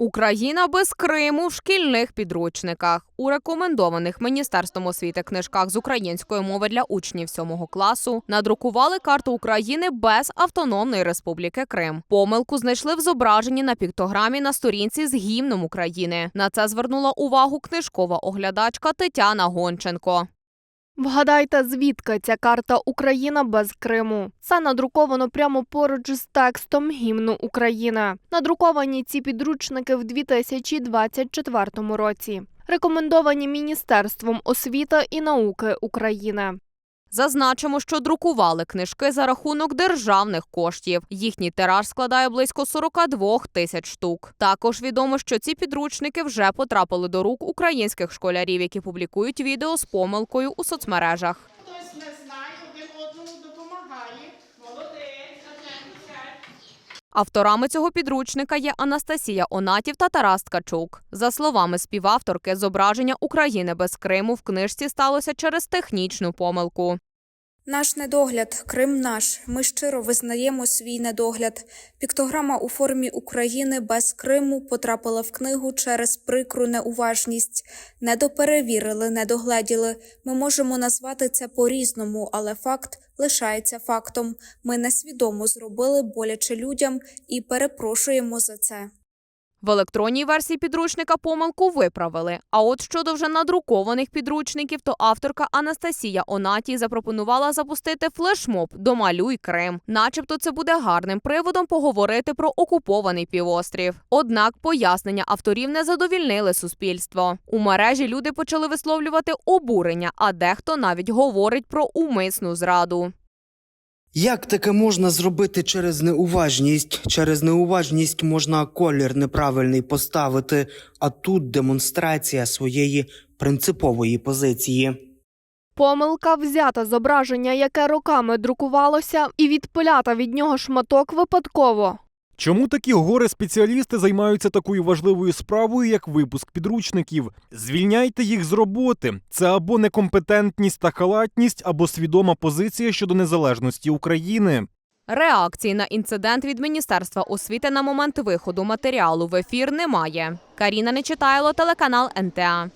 Україна без Криму в шкільних підручниках. У рекомендованих Міністерством освіти книжках з української мови для учнів 7 класу надрукували карту України без автономної республіки Крим. Помилку знайшли в зображенні на піктограмі на сторінці з гімном України. На це звернула увагу книжкова оглядачка Тетяна Гонченко. Вгадайте, звідки ця карта Україна без Криму. Це надруковано прямо поруч з текстом гімну України. Надруковані ці підручники в 2024 році. Рекомендовані Міністерством освіти і науки України. Зазначимо, що друкували книжки за рахунок державних коштів. Їхній тираж складає близько 42 тисяч штук. Також відомо, що ці підручники вже потрапили до рук українських школярів, які публікують відео з помилкою у соцмережах. Авторами цього підручника є Анастасія Онатів та Тарас Ткачук. За словами співавторки, зображення України без Криму в книжці сталося через технічну помилку. Наш недогляд, Крим наш. Ми щиро визнаємо свій недогляд. Піктограма у формі України без Криму потрапила в книгу через прикру неуважність. Недоперевірили, недогледіли. Ми можемо назвати це по-різному, але факт лишається фактом. Ми несвідомо зробили боляче людям і перепрошуємо за це. В електронній версії підручника помилку виправили. А от щодо вже надрукованих підручників, то авторка Анастасія Онатій запропонувала запустити флешмоб Домалюй Крим. Начебто це буде гарним приводом поговорити про окупований півострів. Однак пояснення авторів не задовільнили суспільство. У мережі люди почали висловлювати обурення, а дехто навіть говорить про умисну зраду. Як таке можна зробити через неуважність? Через неуважність можна колір неправильний поставити, а тут демонстрація своєї принципової позиції. Помилка взята зображення, яке роками друкувалося, і відпилята від нього шматок випадково. Чому такі гори спеціалісти займаються такою важливою справою, як випуск підручників? Звільняйте їх з роботи. Це або некомпетентність та халатність, або свідома позиція щодо незалежності України. Реакції на інцидент від Міністерства освіти на момент виходу матеріалу в ефір немає. Каріна Нечитайло, телеканал НТА.